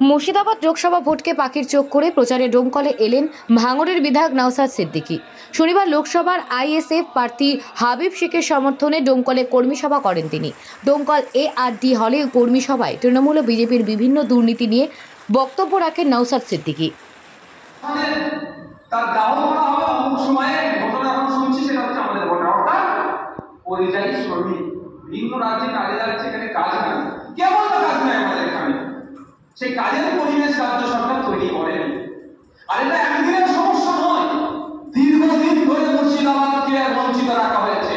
মুর্শিদাবাদ লোকসভা ভোটকে পাখির চোখ করে প্রচারে ডোমকলে এলেন ভাঙড়ের বিধায়ক নওসাদ সিদ্দিকী। শনিবার লোকসভার আইএসএফ প্রার্থী হাবিব শেখের সমর্থনে ডোমকলে কর্মী সভা করেন তিনি। ডোমকল এ আর ডি হলে কর্মী সভায় তৃণমূল ও বিজেপির বিভিন্ন দুর্নীতি নিয়ে বক্তব্য রাখেন নওসাদ সিদ্দিকী। রাজ্যে কাজে যাচ্ছে, এখানে কাজ নাই। কাজ নাই আমাদের এখানে। সেই কাজের পরিবেশ রাজ্য সরকার তৈরি করেনি। আর এটা একদিনের সমস্যা নয়। দীর্ঘদিন ধরে মুর্শিদাবাদকে বঞ্চিত রাখা হয়েছে।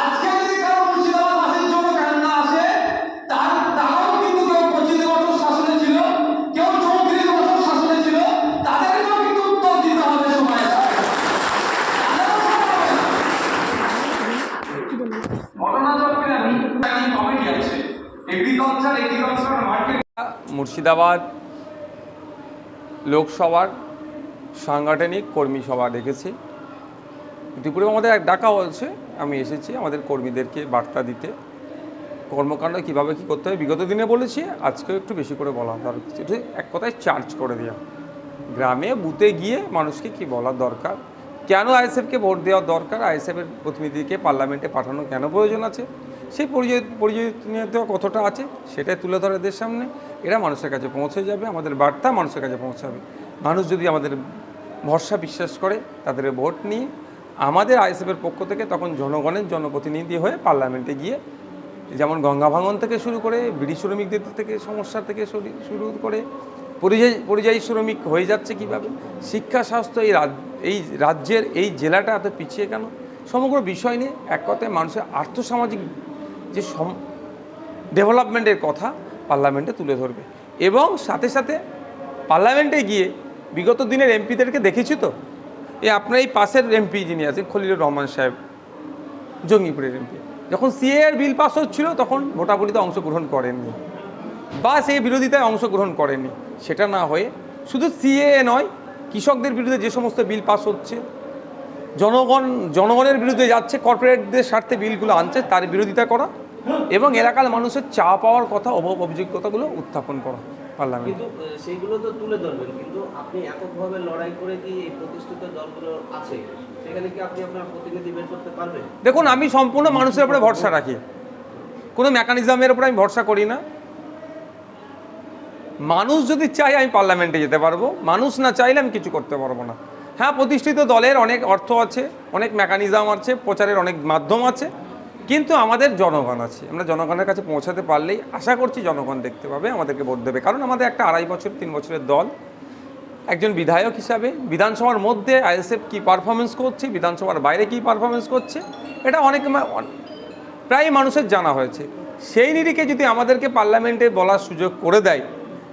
আজকে যদি কারও মুর্শিদাবাদ বাসের জন্য কান্না আসে তার তারাও কিন্তু কেউ পঁচিশ বছর শাসনে ছিল কেউ চৌত্রিশ বছর শাসনে ছিল তাদেরকেও কিন্তু উত্তর দিতে হবে। ঘটনা চক্রে আমি কমিটি আছে। এগ্রিকালচার এগ্রিকালচার মার্কেট মুর্শিদাবাদ লোকসভার সাংগঠনিক কর্মী সভা ডেকেছি দুপুরে আমাদের এক ডাকা হয়েছে, আমি এসেছি আমাদের কর্মীদেরকে বার্তা দিতে। কর্মকাণ্ড কীভাবে কী করতে হবে বিগত দিনে বলেছি, আজকেও একটু বেশি করে বলা দরকার। এক কথায় চার্জ করে দেওয়া গ্রামে, বুথে গিয়ে মানুষকে কি বলার দরকার? কেন আইএসএফকে ভোট দেওয়া দরকার? আইএসএফের প্রতিনিধিকে পার্লামেন্টে পাঠানো কেন প্রয়োজন আছে? সেই পরিচয় কতটা আছে সেটাই তুলে ধরে এদের সামনে। এরা মানুষের কাছে পৌঁছে যাবে, আমাদের বার্তা মানুষের কাছে পৌঁছাবে। মানুষ যদি আমাদের ভরসা বিশ্বাস করে, তাদের ভোট নিয়ে আমাদের আইএসএফের পক্ষ থেকে তখন জনগণের জনপ্রতিনিধি হয়ে পার্লামেন্টে গিয়ে যেমন গঙ্গা ভাঙন থেকে শুরু করে বিড়ি শ্রমিকদের থেকে, সমস্যা থেকে শুরু করে পরিযায়ী পরিযায়ী শ্রমিক হয়ে যাচ্ছে কীভাবে? শিক্ষা, স্বাস্থ্য এই এই রাজ্যের এই জেলাটা এত পিছিয়ে কেন? সমগ্র বিষয় নিয়ে এক কথায় মানুষের আর্থসামাজিক যে সম, ডেভেলপমেন্টের কথা পার্লামেন্টে তুলে ধরবে। এবং সাথে সাথে পার্লামেন্টে গিয়ে বিগত দিনের এমপিদেরকে দেখেছি তো? এই আপনার এই পাশের এমপি যিনি আছেন, খলিলুর রহমান সাহেব, জঙ্গিপুরের এমপি। যখন সিএ এর বিল পাস হচ্ছিল, তখন ভোটাভুটিতে অংশগ্রহণ করেননি। বা সেই বিরোধিতায় অংশগ্রহণ করেননি। সেটা না হয়ে শুধু সিএ নয় কৃষকদের বিরুদ্ধে যে সমস্ত বিল পাস হচ্ছে জনগণ জনগণের বিরুদ্ধে যাচ্ছে কর্পোরেটদের স্বার্থে বিলগুলো আনছে তার বিরোধিতা করা এবং এলাকার মানুষের চা পাওয়ার কথা অভাব অভিযোগ্যতাগুলো উত্থাপন করা পার্লামেন্ট। কিন্তু সেইগুলো তো তুলে ধরবেন কিন্তু আপনি এককভাবে লড়াই করে কি এই প্রতিষ্ঠিত দলগুলো আছে? সেখানে কি আপনি আপনার প্রতিনিধি বের করতে পারবেন? দেখুন আমি সম্পূর্ণ মানুষের উপরে ভরসা রাখি। কোনো মেকানিজমের উপরে আমি ভরসা করি না। মানুষ যদি চায় আমি পার্লামেন্টে যেতে পারব, মানুষ না চাইলে আমি কিছু করতে পারব না। হ্যাঁ প্রতিষ্ঠিত দলের অনেক অর্থ আছে, অনেক মেকানিজম আছে, প্রচারের অনেক মাধ্যম আছে, কিন্তু আমাদের জনগণ আছে। আমরা জনগণের কাছে পৌঁছাতে পারলেই আশা করছি জনগণ দেখতে পাবে, আমাদেরকে ভোট দেবে। কারণ আমাদের একটা আড়াই বছর, তিন বছরের দল, একজন বিধায়ক হিসাবে, বিধানসভার মধ্যে আইএসএফ কী পারফরমেন্স করছে, বিধানসভার বাইরে কী পারফরমেন্স করছে, এটা অনেক প্রায় মানুষের জানা হয়েছে। সেই নিরিখে যদি আমাদেরকে পার্লামেন্টে বলার সুযোগ করে দেয়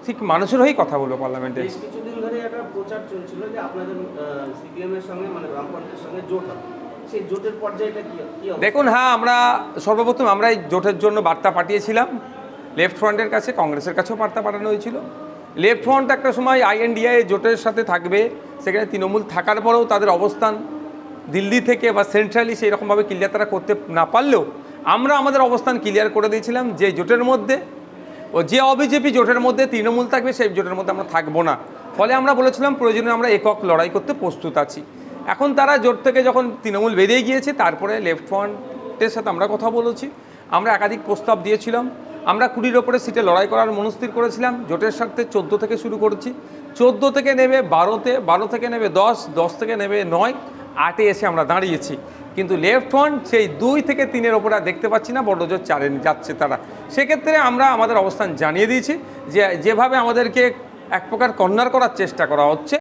ঠিক মানুষের হয়েই কথা বলব পার্লামেন্টে বেশ কিছুদিন ধরে একটা প্রচার চলছিল যে আপনাদের সিপিএম এর সঙ্গে মানে সঙ্গে জোট হবে। সেই জোটের পর্যায়টা কি কি দেখুন হ্যাঁ আমরা সর্বপ্রথম আমরা এই জোটের জন্য বার্তা পাঠিয়েছিলাম। লেফট ফ্রন্টের কাছে কংগ্রেসের কাছেও বার্তা পাঠানো হয়েছিল। লেফট ফ্রন্ট একটা সময় আইএনডিআই জোটের সাথে থাকবে সেখানে তৃণমূল থাকার পরেও তাদের অবস্থান দিল্লি থেকে বা সেন্ট্রালি সেই রকমভাবে ক্লিয়ার তারা করতে না পারলেও আমরা আমাদের অবস্থান ক্লিয়ার করে দিয়েছিলাম যে জোটের মধ্যে ও যে অবিজেপি জোটের মধ্যে তৃণমূল থাকবে, সেই জোটের মধ্যে আমরা থাকব না। ফলে আমরা বলেছিলাম, প্রয়োজনে আমরা একক লড়াই করতে প্রস্তুত আছি। এখন তারা জোট থেকে যখন তৃণমূল বেরিয়ে গিয়েছে, তারপরে লেফট ফ্রন্টের সাথে আমরা কথা বলেছি। আমরা একাধিক প্রস্তাব দিয়েছিলাম। আমরা কুড়ির ওপরে সিটে লড়াই করার মনস্থির করেছিলাম। জোটের স্বার্থে চোদ্দ থেকে শুরু করেছি। চোদ্দ থেকে নেবে বারোতে, বারো থেকে নেবে দশ দশ থেকে নেবে নয়, আটে এসে আমরা দাঁড়িয়েছি। কিন্তু লেফট হর্ন সেই দুই থেকে তিনের ওপরে দেখতে পাচ্ছি না বড় জোর চারে যাচ্ছে তারা। সেক্ষেত্রে আমরা আমাদের অবস্থান জানিয়ে দিয়েছি যে, যেভাবে আমাদেরকে এক প্রকার কর্নার করার চেষ্টা করা হচ্ছে।